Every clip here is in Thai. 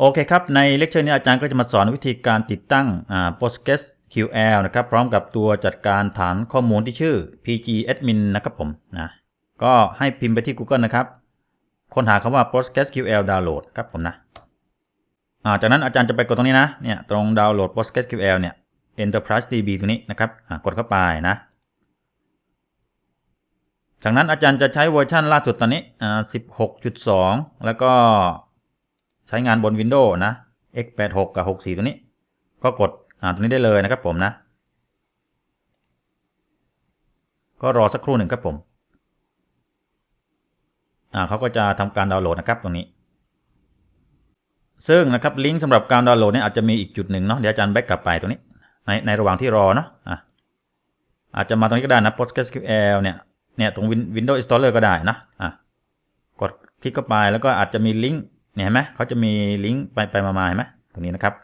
โอเคครับ ในเลคเชอร์นี้อาจารย์ก็จะมาสอนวิธีการติดตั้ง PostgreSQL นะครับ พร้อมกับตัวจัดการฐานข้อมูลที่ชื่อ pgadmin นะครับผมนะก็ให้พิมพ์ไปที่ Google นะครับ ค้นหาคำว่า PostgreSQL download ครับผมนะาจากนั้นอาจารย์จะไปกดตรงนี้นะเนี่ยตรงดาวน์โหลด PostgreSQL เนี่ย Enterprise DB ตรงนี้นะครับกดเข้าไปนะ จากนั้นอาจารย์จะใช้เวอร์ชันล่าสุดตอนนี้ 16.2 แล้วก็ ใช้งานบน Windows นะ x86 กับ 64 ตัวนี้ ก็กดอ่าตัวนี้ได้เลยนะครับผมนะ ก็รอสักครู่หนึ่งครับผม อ่าเขาก็จะทำการดาวน์โหลดนะครับตรงนี้ ซึ่งนะครับลิงก์สำหรับการดาวน์โหลดเนี่ยอาจจะมีอีกจุดหนึ่งเนาะเดี๋ยวอาจารย์แบ็กกลับไปตรงนี้ในในระหว่างที่รอเนาะอะอาจจะมาตรงนี้ก็ได้นะ PostgreSQL เนี่ยเนี่ยตรง Windows Installer ก็ได้นะอะกดคลิกเข้าไปแล้วก็อาจจะมีลิงก์ เนี่ยเห็นไหมเขาจะมีลิงก์ไปไปมาเห็นไหมตรงนี้นะครับ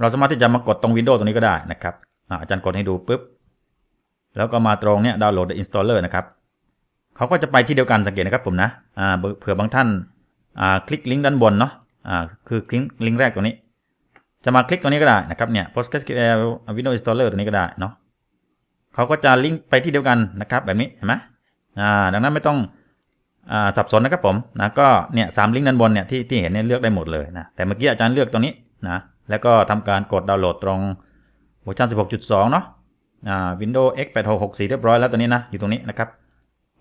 เราสามารถที่จะมากดตรง Windows ตรงนี้ก็ได้นะครับอาจารย์กดให้ดูปุ๊บแล้วก็มาตรงเนี่ยดาวน์โหลด installer นะครับเขาก็จะไปที่เดียวกันสังเกตนะครับผมนะอ่าเผื่อบางท่านอ่าคลิกลิงก์ด้านบนเนาะอ่าคือคลิกลิงก์แรกตรงนี้ จะมาคลิกตรงนี้ก็ได้นะครับเนี่ย PostgreSQL Windows Installer ตัวนี้ก็ได้เนาะเขาก็จะลิงก์ไปที่เดียวกันนะครับ แบบนี้เห็นไหมอ่าดังนั้นไม่ต้อง สับสนนะครับผมนะก็เนี่ยสามลิงก์ด้านบนเนี่ยที่ที่เห็นเนี่ยเลือกได้หมดเลยนะแต่เมื่อกี้อาจารย์เลือกตรงนี้นะแล้วก็ทำการกดดาวน์โหลดตรงเวอร์ชัน16.2 เนาะอ่า Windows x8664 เรียบร้อยแล้วตัวนี้นะอยู่ตรงนี้นะครับ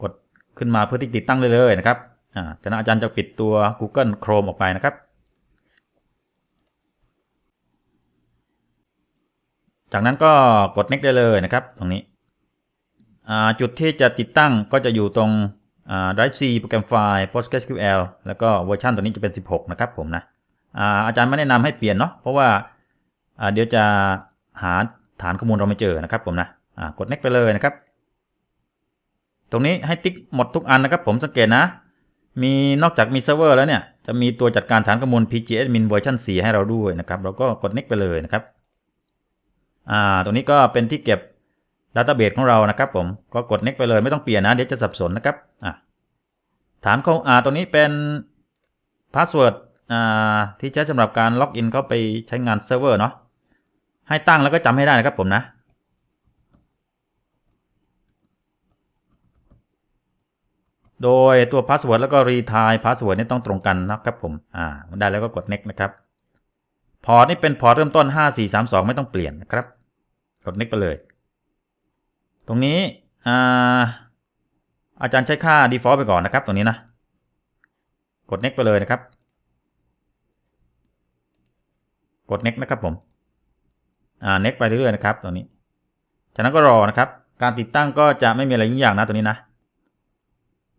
กดขึ้นมาเพื่อที่ติดตั้งเลยเลยนะครับอ่าจากนั้นอาจารย์จะปิดตัว Google Chrome ออกไปนะครับ จากนั้นก็กด next ได้เลยนะครับ ตรงนี้อ่าจุดที่จะติดตั้งก็จะอยู่ตรง drive C โปรแกรมไฟล์ PostgreSQL แล้วก็เวอร์ชันตัวนี้จะเป็น 16 นะครับผมนะอาอาจารย์ไม่แนะนำให้เปลี่ยนเนาะเพราะว่าเดี๋ยวจะหาฐานข้อมูลเราไม่เจอนะครับผมนะกด next ไปเลยนะครับ ตรงนี้ให้ติ๊กหมดทุกอันนะครับผมสังเกตนะ มีนอกจากมีเซิร์ฟเวอร์แล้วเนี่ย จะมีตัวจัดการฐานข้อมูล pgadmin เวอร์ชัน4ให้เราด้วยนะครับ เราก็กด next ไปเลยนะครับอ่าตรงนี้ก็เป็นที่เก็บ ดัตต้าเบสของเรานะครับผมก็กด next ไปเลยไม่ต้องเปลี่ยนนะ เดี๋ยวจะสับสนนะครับอ่าฐานของอ่าตรงนี้เป็นพาสเวิร์ดอ่าที่ใช้สำหรับการล็อกอินเข้าไปใช้งานเซิร์ฟเวอร์เนาะให้ตั้งแล้วก็จำให้ได้นะครับผมนะโดยตัวพาสเวิร์ดแล้วก็รีทายพาสเวิร์ดนี่ต้องตรงกันนะครับผม อ่า ได้แล้วก็กด next นะครับ พอร์ตนี่เป็นพอร์ตเริ่มต้น 5432 ไม่ต้องเปลี่ยนนะครับ กด next ไปเลย ตรงนี้อาอาจารย์ใช้ค่า default ไปก่อนนะครับ ตรงนี้นะ กด next ไปเลยนะครับ กด next นะครับผมอ่า next ไปเรื่อยๆนะครับตรงนี้ จากนั้นก็รอนะครับ การติดตั้งก็จะไม่มีอะไรยุ่งยากนะตัวนี้นะ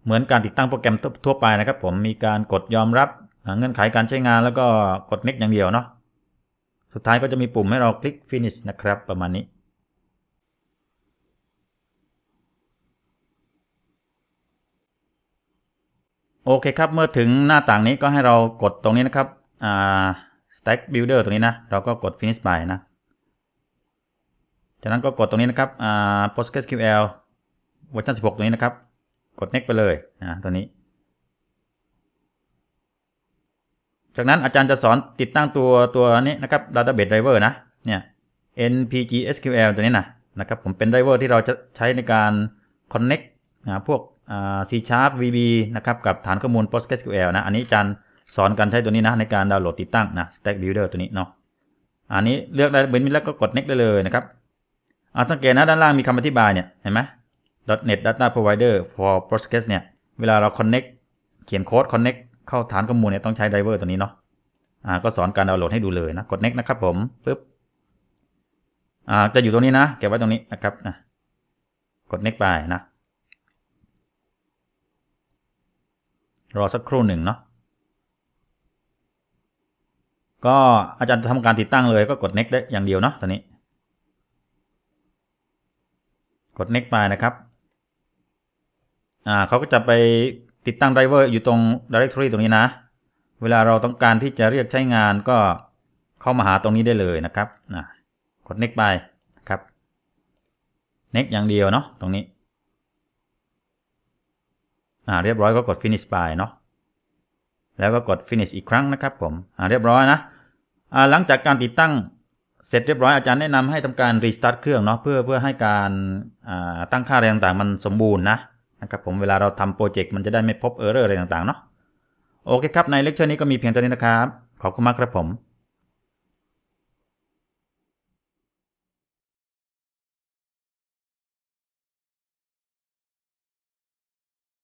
เหมือนการติดตั้งโปรแกรมทั่วไปนะครับ ผม มีการกดยอมรับเงื่อนไขการใช้งานแล้วก็กด next อย่างเดียวเนาะ สุดท้ายก็จะมีปุ่มให้เราคลิก finish นะครับ ประมาณนี้ โอเคครับ เมื่อถึงหน้าต่างนี้ก็ให้เรากดตรงนี้นะครับอ่า stack builder ตรงนี้นะ เราก็กด finish by นะ จากนั้นก็กดตรงนี้นะครับอ่า PostgreSQL เวอร์ชัน16 ตรงนี้นะครับ กด next ไปเลยนะตัวนี้ จากนั้นอาจารย์จะสอนติดตั้งตัวตัวนี้นะครับ database driver นะ เนี่ย npgsql ตัวนี้นะนะครับ ผมเป็น driver ที่เราจะใช้ในการ connect นะพวก C Sharp VB นะครับกับฐานข้อมูล PostgreSQL นะ อันนี้อาจารย์สอนการใช้ตัวนี้นะในการดาวน์โหลดติดตั้งนะ Stack Builder ตัวนี้เนาะอันนี้เลือกได้เบนมิแล้วก็กด next ได้เลยนะครับอาสังเกตนะด้านล่างมีคำอธิบายเนี่ยเห็นไหม .NET Data Provider for Postgres เนี่ยเวลาเรา connect เขียนโค้ด connect เข้าฐานข้อมูลเนี่ยต้องใช้ driver ตัวนี้เนาะอ่าก็สอนการดาวน์โหลดให้ดูเลยนะกด next นะครับผมปึ๊บอ่าจะอยู่ตรงนี้นะเก็บไว้ตรงนี้นะครับอะกด next ไปนะ รอสักครู่หนึ่งเนาะก็อาจารย์จะทำการติดตั้งเลยก็กด next ได้อย่างเดียวเนาะตอนนี้ กด next ไปนะครับอ่าเขาก็จะไปติดตั้งไดรเวอร์อยู่ตรง directory ตรงนี้นะ เวลาเราต้องการที่จะเรียกใช้งานก็เข้ามาหาตรงนี้ได้เลยนะครับนะกด next ไปนะครับ next อย่างเดียวเนาะตรงนี้ อ่าเรียบร้อยก็กด finish ไปเนาะแล้วก็กด finish อีกครั้งนะครับผมอ่าเรียบร้อยนะอ่าหลังจากการติดตั้งเสร็จเรียบร้อยอาจารย์แนะนำให้ทำการ restart เครื่องเนาะเพื่อเพื่อให้การอ่าตั้งค่าอะไรต่างๆ มันสมบูรณ์นะนะครับผมเวลาเราทำโปรเจกต์มันจะได้ไม่พบ error อะไรต่างๆเนาะโอเคครับในเลคเชอร์นี้ก็มีเพียงเท่านี้นะครับ ขอบคุณมากครับผม